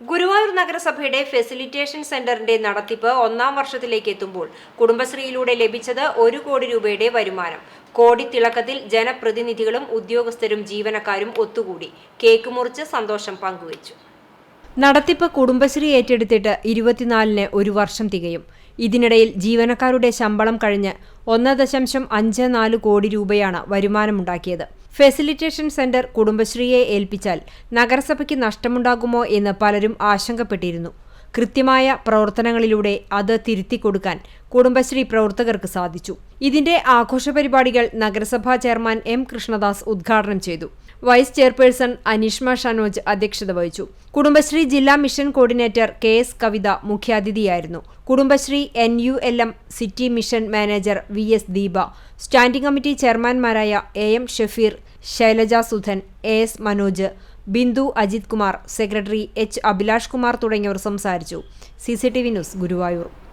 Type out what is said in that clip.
ഗുരുവായൂർ നഗരസഭയുടെ ഫെസിലിറ്റേഷൻ സെന്ററിന്റെ നടത്തിപ്പ് ഒന്നാം വർഷത്തിലേക്ക് എത്തുമ്പോൾ കുടുംബശ്രീയിലൂടെ ലഭിച്ചത് ഒരു കോടി രൂപയുടെ വരുമാനം. കോടി തിളക്കത്തിൽ ജനപ്രതിനിധികളും ഉദ്യോഗസ്ഥരും ജീവനക്കാരും ഒത്തുകൂടി. കേക്ക് മുറിച്ച് സന്തോഷം പങ്കുവച്ചു. നടത്തിപ്പ് കുടുംബശ്രീ ഏറ്റെടുത്തിട്ട് ഇരുപത്തിനാലിന് ഒരു വർഷം തികയും. ഇതിനിടയിൽ ജീവനക്കാരുടെ ശമ്പളം കഴിഞ്ഞ് ഒന്ന് ദശാംശം അഞ്ച് നാല് കോടി രൂപയാണ് വരുമാനമുണ്ടാക്കിയത്. ഫെസിലിറ്റേഷൻ സെന്റർ കുടുംബശ്രീയെ ഏൽപ്പിച്ചാൽ നഗരസഭയ്ക്ക് നഷ്ടമുണ്ടാകുമോ എന്ന് പലരും ആശങ്കപ്പെട്ടിരുന്നു. കൃത്യമായ പ്രവർത്തനങ്ങളിലൂടെ അത് തിരുത്തിക്കൊടുക്കാൻ കുടുംബശ്രീ പ്രവർത്തകർക്ക് സാധിച്ചു. ഇതിന്റെ ആഘോഷ പരിപാടികൾ നഗരസഭാ ചെയർമാൻ എം കൃഷ്ണദാസ് ഉദ്ഘാടനം ചെയ്തു. വൈസ് ചെയർപേഴ്സൺ അനിഷ്മ ഷനോജ് അധ്യക്ഷത വഹിച്ചു. കുടുംബശ്രീ ജില്ലാ mission coordinator K S Kavitha മുഖ്യാതിഥിയായിരുന്നു. Kudumbashree N U L M city mission manager V S Deepa. Standing committee ചെയർമാൻമാരായ A M Shafeer Shailaja Sudhan A S Manoj Bindu Ajith Kumar secretary H Abhilash Kumar തുടങ്ങിയവർ സംസാരിച്ചു. C news Guruvayur.